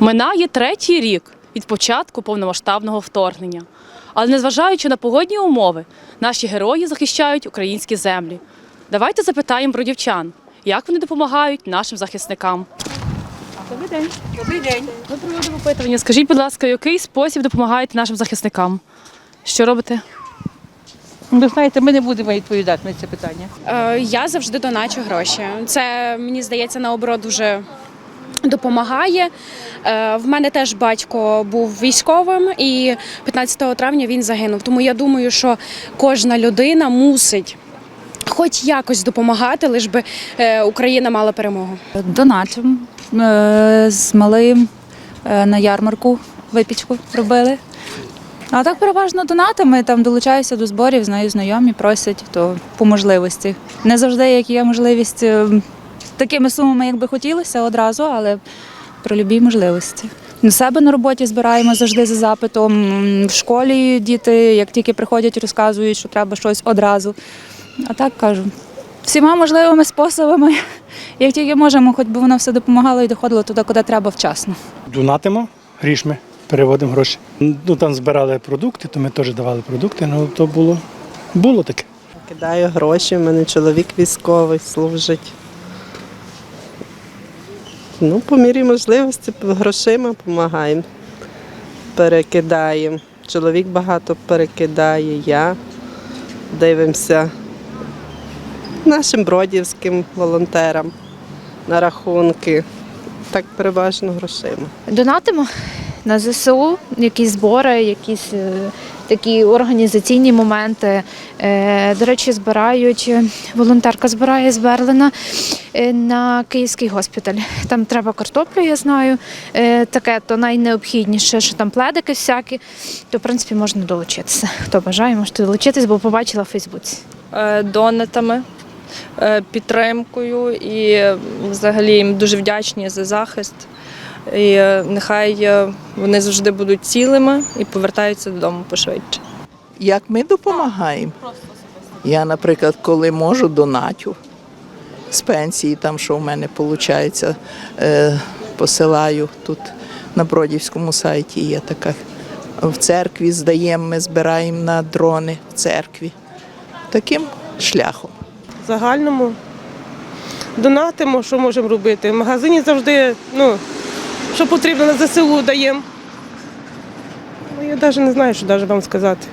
Минає третій рік від початку повномасштабного вторгнення. Але незважаючи на погодні умови, наші герої захищають українські землі. Давайте запитаємо про дівчан, як вони допомагають нашим захисникам. Добрий день. Добрий день. Ми проводимо опитування. Скажіть, будь ласка, який спосіб допомагаєте нашим захисникам? Що робите? Ви знаєте, ми не будемо відповідати на це питання. Е, Я завжди доначу гроші. Це мені здається наоборот дуже допомагає. Е, В мене теж батько був військовим, і 15 травня він загинув. Тому я думаю, що кожна людина мусить. Хоч якось допомагати, лиш би е, Україна мала перемогу. Доначимо е, з малим на ярмарку випічку робили. А так переважно донатами там долучаюся до зборів, знаю, знайомі просять, то по можливості. Не завжди, як є можливість е, такими сумами, як би хотілося одразу, але при любій можливості. На себе на роботі збираємо завжди за запитом. В школі діти, як тільки приходять, розказують, що треба щось одразу. А так кажу, всіма можливими способами, як тільки можемо, хоч би воно все допомагало і доходило туди, куди треба вчасно. Донатимо грішми, переводимо гроші. Ну там збирали продукти, то ми теж давали продукти. Ну то було, було таке. Кидаю гроші, в мене чоловік військовий служить. Ну, по мірі можливості грошима допомагаємо. Перекидаємо. Чоловік багато перекидає, я. Дивимося нашим бродівським волонтерам на рахунки. Так переважно грошима. Донатимо на ЗСУ, якісь збори, якісь е, такі організаційні моменти. Е, До речі, збирають, волонтерка збирає з Берлина е, на київський госпіталь. Там треба картоплю, я знаю. Е, Таке то найнеобхідніше, що там пледики всякі, то в принципі можна долучитися. Хто бажає, можете долучитись, бо побачила в Фейсбуці. донатами, підтримкою і е, взагалі їм дуже вдячні за захист. І е, нехай е, вони завжди будуть цілими і повертаються додому пошвидше. Як ми допомагаємо? Я, наприклад, коли можу, донатю з пенсії, там що в мене виходить, е, посилаю тут на Бродівському сайті є така. В церкві здаємо, ми збираємо на дрони в церкві. Таким шляхом. Загальному донатимо, що можемо робити. В магазині завжди, ну, що потрібно на ЗСУ даємо. Ну, я навіть не знаю, що навіть вам сказати.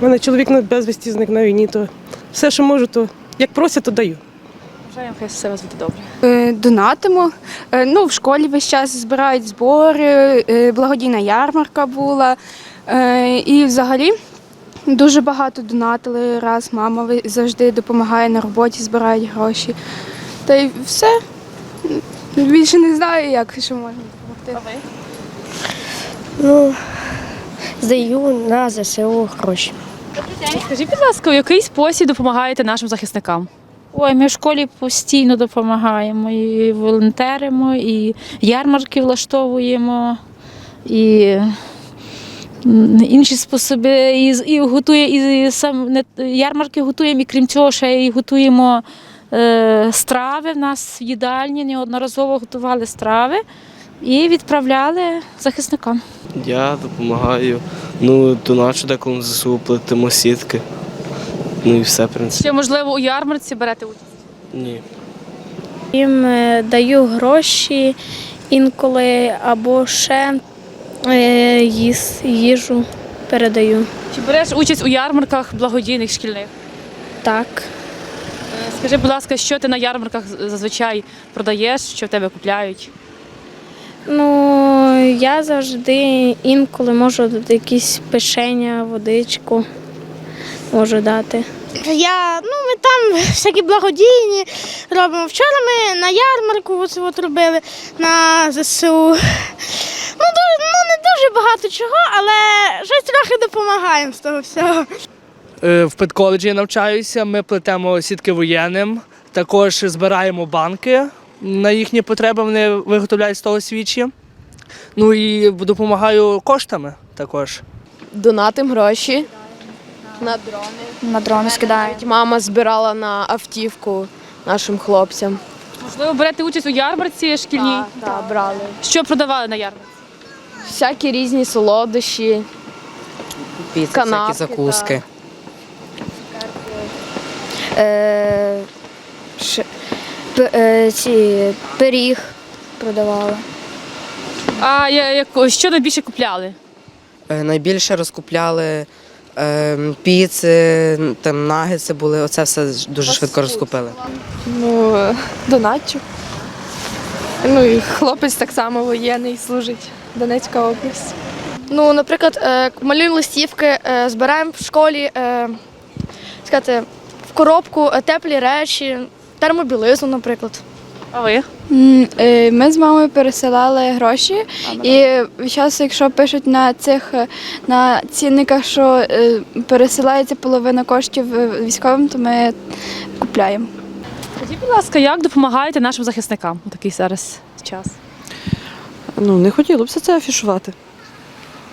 У мене чоловік на безвісті зник на війні, то все, що можу, то як просять, то даю. Бажаємо, хай все у вас буде добре. Е, Донатимо. Е, Ну, в школі весь час збирають збори, е, благодійна ярмарка була. І взагалі дуже багато донатили. Раз мама завжди допомагає на роботі, збирають гроші. Та й все. Більше не знаю, як що можна допомогти. Ну, здаю на ЗСУ гроші. Скажіть, будь ласка, у який спосіб допомагаєте нашим захисникам? Ой, ми в школі постійно допомагаємо і волонтеримо, і ярмарки влаштовуємо, і інші способи. І, і готує, і сам не ярмарки готуємо, і крім цього, ще і готуємо е, страви. В нас в їдальні неодноразово готували страви і відправляли захисникам. Я допомагаю. Ну, доначу деколи ЗСУ плетимо сітки. Ну і все, в принципі. Чи можливо у ярмарці берете участь? Ні. Їм е, даю гроші інколи або ще їс, їжу передаю. Чи береш участь у ярмарках благодійних шкільних? Так. Е, Скажи, будь ласка, що ти на ярмарках зазвичай продаєш, що в тебе купляють? Ну, я завжди інколи можу дати якісь печення, водичку можу дати. Я, ну, ми там всякі благодійні робимо. Вчора ми на ярмарку оце от робили на ЗСУ. Ну, дуже, ну, не дуже багато чого, але щось трохи допомагаємо з того всього. Е, В педколеджі я навчаюся, ми плетемо сітки воєнним, також збираємо банки на їхні потреби, вони виготовляють з того свічі. Ну і допомагаю коштами також. Донатим гроші на дрони. На дрони скидають. Мама збирала на автівку нашим хлопцям. Можливо, берете участь у ярмарці шкільній? Так, брали. Що продавали на ярмарці? всякі різні солодощі. Піци, Канапки, всякі закуски. Е, ш, п, е, ці, пиріг продавали. А я- як, що найбільше купляли? Е, Найбільше розкупляли піци, там нагетси були. Оце все дуже швидко розкупили. Ну, доначу. Ну і хлопець так само воєнний служить. Донецька область. Ну, наприклад, е, малюємо листівки, е, збираємо в школі е, сказати, в коробку е, теплі речі, термобілизну, наприклад. А ви? Ми з мамою пересилали гроші, і зараз, якщо пишуть на цих е, на цінниках, що е, пересилається половина коштів е, військовим, то ми купляємо. Скажіть, будь ласка, як допомагаєте нашим захисникам у такий зараз час? Ну, не хотілося б це афішувати.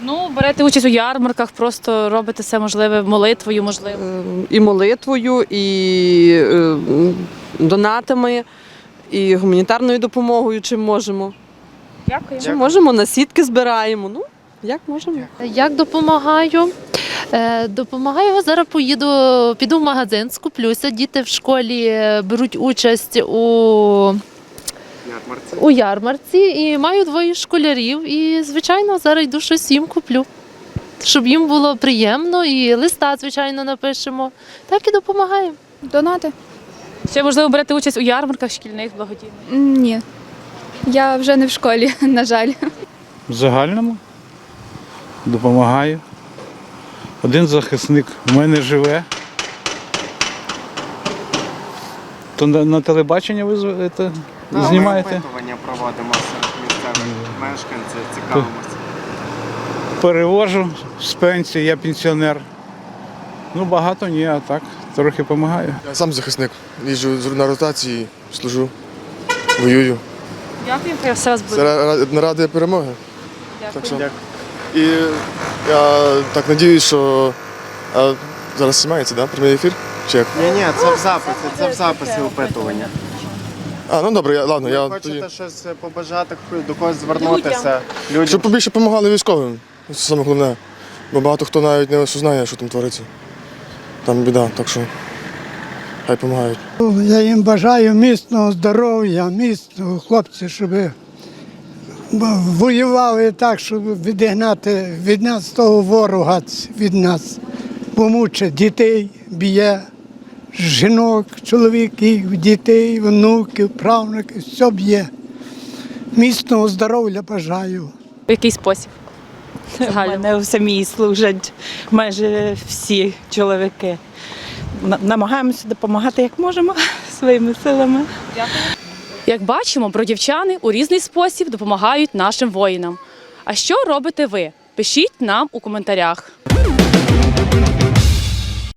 Ну, берете участь у ярмарках, просто робите все можливе молитвою, можливо. Ем, І молитвою, і е, донатами, і гуманітарною допомогою, чим можемо. Дякую. Чим можемо, на сітки збираємо. Ну, як можемо. Як допомагаю? Е, Допомагаю зараз поїду, піду в магазин, скуплюся. Діти в школі е, беруть участь у, у ярмарці і маю двоє школярів. І, звичайно, зараз йду щось їм куплю. Щоб їм було приємно, і листа, звичайно, напишемо. Так і допомагаємо. Донати? Ще, можливо, берете участь у ярмарках шкільних благодійних. Ні. Я вже не в школі, на жаль. В загальному допомагаю. Один захисник у мене живе. То на, на телебачення ви з- це, знімаєте? опитування проводимо серед місцевих мешканців, цікавимося. Перевожу з пенсії, я пенсіонер. Ну, багато ні, а так, трохи допомагаю. Я сам захисник. Їжджу на ротації, служу, воюю. Дякую, хай все вас Це перемоги. Дякую. Так що. І я так надіюсь, що а, зараз знімається, да? Прямий ефір? Чи як? Ні, ні, це в записі, це в записі опитування. А, ну добре, я, ладно, Ви я хочете тоді. щось побажати, до когось звернутися? Людям. Щоб побільше допомагали військовим. Це саме головне. Бо багато хто навіть не осознає, що там твориться. Там біда, так що хай допомагають. Я їм бажаю міцного здоров'я, міцного хлопці, щоб воювали так, щоб відігнати від нас того ворога від нас. Бо мучить дітей, б'є, жінок, чоловіків, дітей, внуків, правнуків, все б'є. Міцного здоров'я бажаю. В який спосіб? У мене в самій служать майже всі чоловіки. Намагаємося допомагати як можемо своїми силами. Як бачимо, бродівчани у різний спосіб допомагають нашим воїнам. А що робите ви? Пишіть нам у коментарях.